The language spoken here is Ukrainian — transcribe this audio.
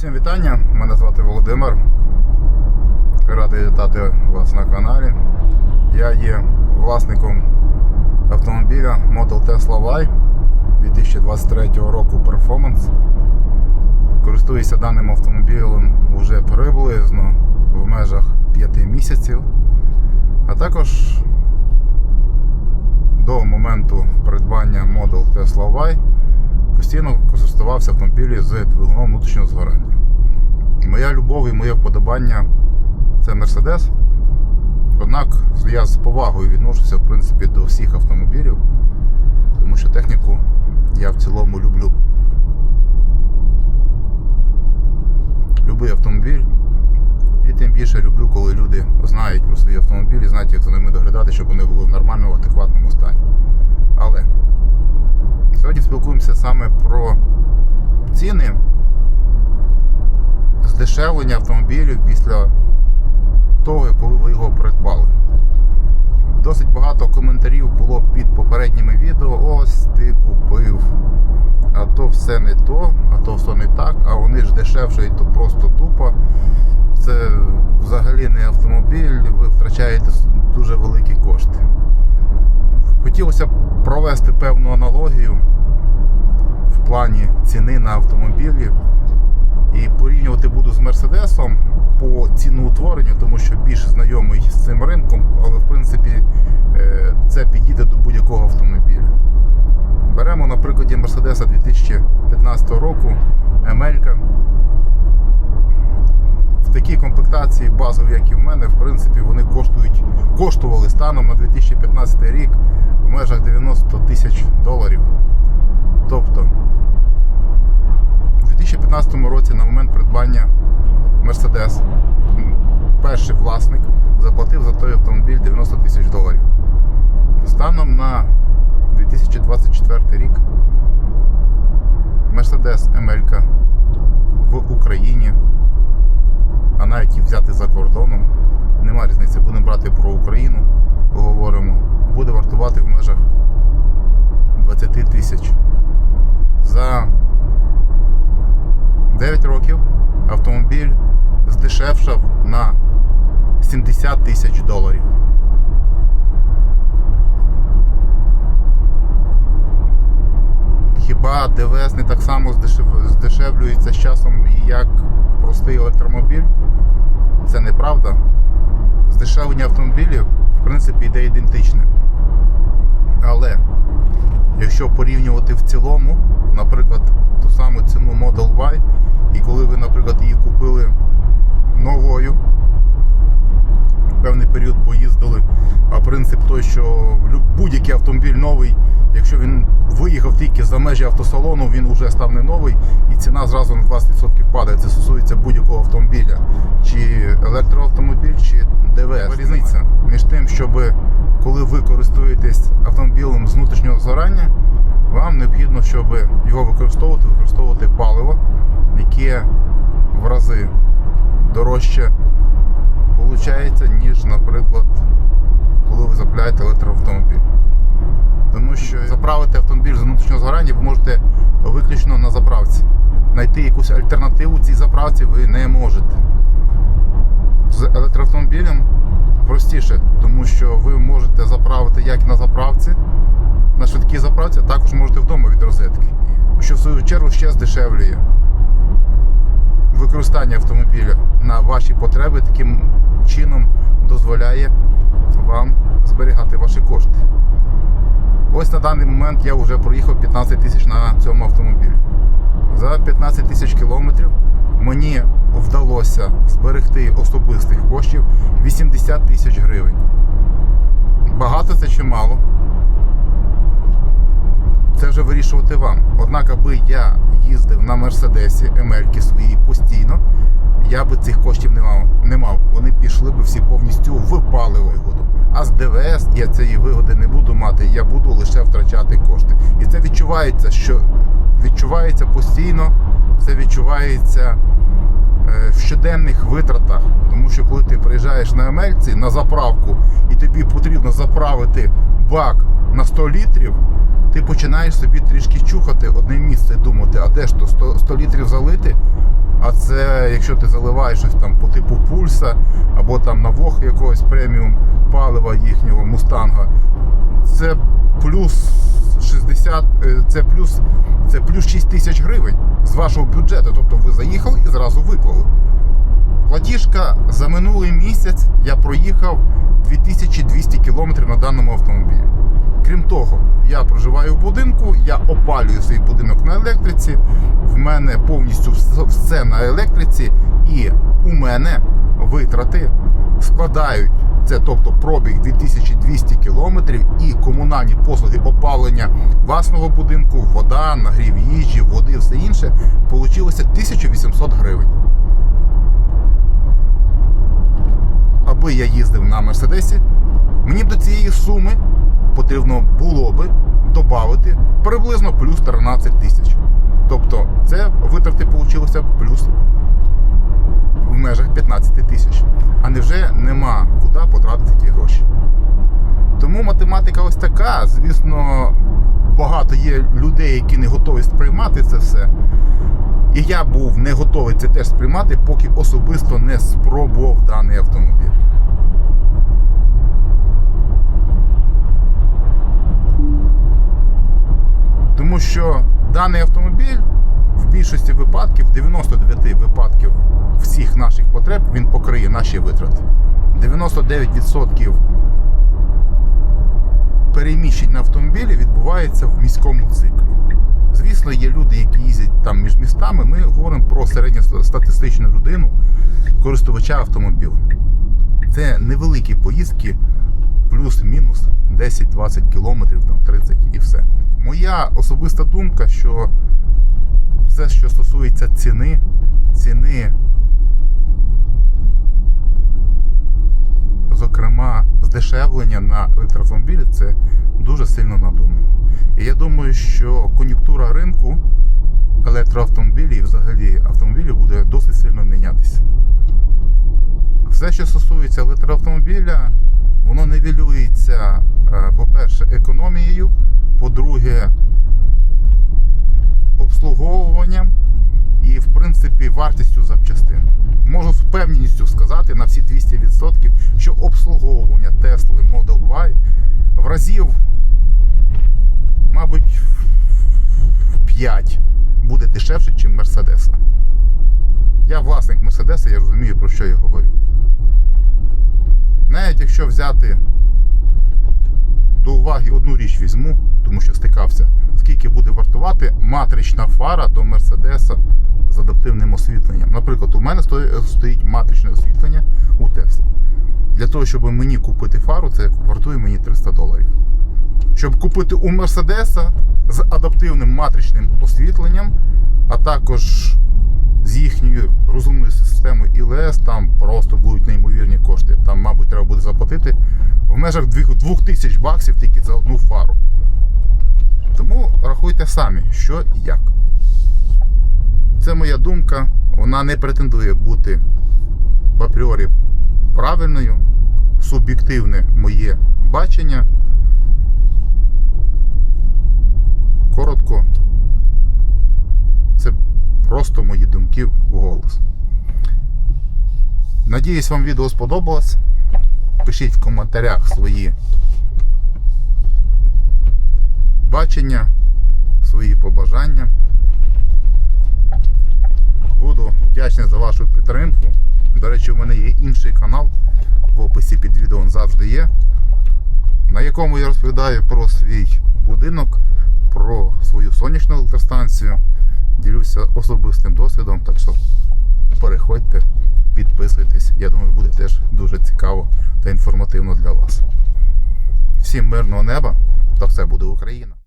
Всім вітання, мене звати Володимир. Радий вітати вас на каналі. Я є власником автомобіля Model Tesla Y 2023 року Performance. Користуюся даним автомобілем вже приблизно в межах 5 місяців. А також до моменту придбання Model Tesla Y постійно користувався автомобілі з двигуном внутрішнього згорання. Моя любов і моє вподобання це Mercedes. Однак я з повагою відношуся в принципі до всіх автомобілів, тому що техніку я в цілому люблю. Любий автомобіль. І тим більше люблю, коли люди знають про свої автомобілі, знають, як за ними доглядати, щоб вони були в нормальному, адекватному стані. Але Сьогодні спілкуємося саме про ціни здешевлення автомобілів після того, коли ви його придбали. Досить багато коментарів було під попередніми відео. Ось ти купив. А то все не то, а то все не так, а вони ж дешевше і то просто тупо. Це взагалі не автомобіль, ви втрачаєте дуже великі кошти. Хотілося б провести певну аналогію в плані ціни на автомобілі. І порівнювати буду з Мерседесом по ціноутворенню, тому що більш знайомий з цим ринком, але в принципі е, це підійде до будь-якого автомобіля. Беремо на прикладі Мерседеса 2015 року Емелька. В такій комплектації базові, як і в мене, в принципі, вони коштують, коштували станом на 2015 рік в межах 90 тисяч доларів. Тобто, 2015 році на момент придбання Mercedes перший власник заплатив за той автомобіль 90 тисяч доларів. Станом на 2024 рік Mercedes ML в Україні, а навіть і взяти за кордоном, нема різниці, будемо брати про Україну, поговоримо, буде вартувати в межах 20 тисяч. За 9 років автомобіль здешевшав на 70 тисяч доларів. Хіба ДВС не так само здешев- здешевлюється з часом, як простий електромобіль? Це неправда. Здешевлення автомобілів, в принципі, йде ідентичне. Але якщо порівнювати в цілому, наприклад, ту саму ціну Model Y, і коли ви, наприклад, її купили новою, певний період поїздили, а принцип той, що будь-який автомобіль новий, якщо він виїхав тільки за межі автосалону, він вже став не новий, і ціна зразу на 20% падає. Це стосується будь-якого автомобіля, чи електроавтомобіль, чи ДВС. Різниця між тим, щоб коли ви користуєтесь автомобілем з внутрішнього згорання, вам необхідно, щоб його використовувати, використовувати паливо, яке в рази дорожче получається, ніж, наприклад, коли ви запляєте електроавтомобіль. Тому що заправити автомобіль з внутрішнього згорання ви можете виключно на заправці. Знайти якусь альтернативу цій заправці ви не можете. З електроавтомобілем простіше, тому що ви можете заправити як на заправці, на швидкій заправці, а також можете вдома від розетки. Що в свою чергу ще здешевлює використання автомобіля на ваші потреби таким чином дозволяє вам зберігати ваші кошти. Ось на даний момент я вже проїхав 15 тисяч на цьому автомобілі. За 15 тисяч кілометрів мені вдалося зберегти особистих коштів 80 тисяч гривень. Багато це чи мало? Це вже вирішувати вам. Однак, аби я їздив на Мерседесі Емельки своїй постійно, я би цих коштів не мав. Не мав. Вони пішли б всі повністю в паливо. А з ДВС я цієї вигоди не буду мати, я буду лише втрачати кошти. І це відчувається, що відчувається постійно, це відчувається е, в щоденних витратах. Тому що коли ти приїжджаєш на Емельці на заправку і тобі потрібно заправити бак на 100 літрів, ти починаєш собі трішки чухати одне місце і думати, а де ж то 100, 100 літрів залити, а це якщо ти заливаєш щось там по типу пульса, або там на вог якогось преміум палива їхнього мустанга, це плюс 60, е, це плюс, це плюс 6 тисяч гривень з вашого бюджету. Тобто ви заїхали і зразу виклали. Платіжка за минулий місяць я проїхав 2200 км на даному автомобілі. Крім того, я проживаю в будинку, я опалюю свій будинок на електриці. В мене повністю все на електриці, і у мене витрати складають це, тобто пробіг 2200 км і комунальні послуги опалення власного будинку, вода, нагрів їжі, води, все інше, получилося 1800 гривень. Аби я їздив на Мерседесі, мені б до цієї суми потрібно було би додати приблизно плюс 13 тисяч. Тобто це витрати получилося плюс межах 15 тисяч. А невже нема куди потратити ті гроші? Тому математика ось така. Звісно, багато є людей, які не готові сприймати це все. І я був не готовий це теж сприймати, поки особисто не спробував даний автомобіль. Тому що даний автомобіль в більшості випадків, 99 випадків всіх наших потреб, він покриє наші витрати. 99% переміщень на автомобілі відбувається в міському циклі. Звісно, є люди, які їздять там між містами. Ми говоримо про середньостатистичну людину, користувача автомобілем. Це невеликі поїздки, плюс-мінус 10-20 кілометрів, там 30 і все. Моя особиста думка, що все, що стосується ціни, ціни, зокрема, здешевлення на електроавтомобілі, це дуже сильно надумано. І я думаю, що кон'юнктура ринку електроавтомобілів і взагалі автомобілів буде досить сильно мінятися. Все, що стосується електроавтомобіля, воно нивелюється, Мерседеса. Я власник Мерседеса, я розумію, про що я говорю. Навіть якщо взяти до уваги одну річ візьму, тому що стикався, скільки буде вартувати матрична фара до Мерседеса з адаптивним освітленням. Наприклад, у мене стоїть матричне освітлення у Tesla. Для того, щоб мені купити фару, це вартує мені 300 доларів. Щоб купити у Мерседеса з адаптивним матричним освітленням, а також з їхньою розумною системою ІЛС, там просто будуть неймовірні кошти. Там, мабуть, треба буде заплатити в межах 2000 баксів тільки за одну фару. Тому рахуйте самі, що і як. Це моя думка. Вона не претендує бути в апріорі правильною. Суб'єктивне моє бачення. Коротко. Просто мої думки в голос. Надіюсь, вам відео сподобалось. Пишіть в коментарях свої бачення, свої побажання. Буду вдячний за вашу підтримку. До речі, у мене є інший канал в описі під відео він завжди є, на якому я розповідаю про свій будинок, про свою сонячну електростанцію. Ділюся особистим досвідом, так що переходьте, підписуйтесь. Я думаю, буде теж дуже цікаво та інформативно для вас. Всім мирного неба та все буде Україна!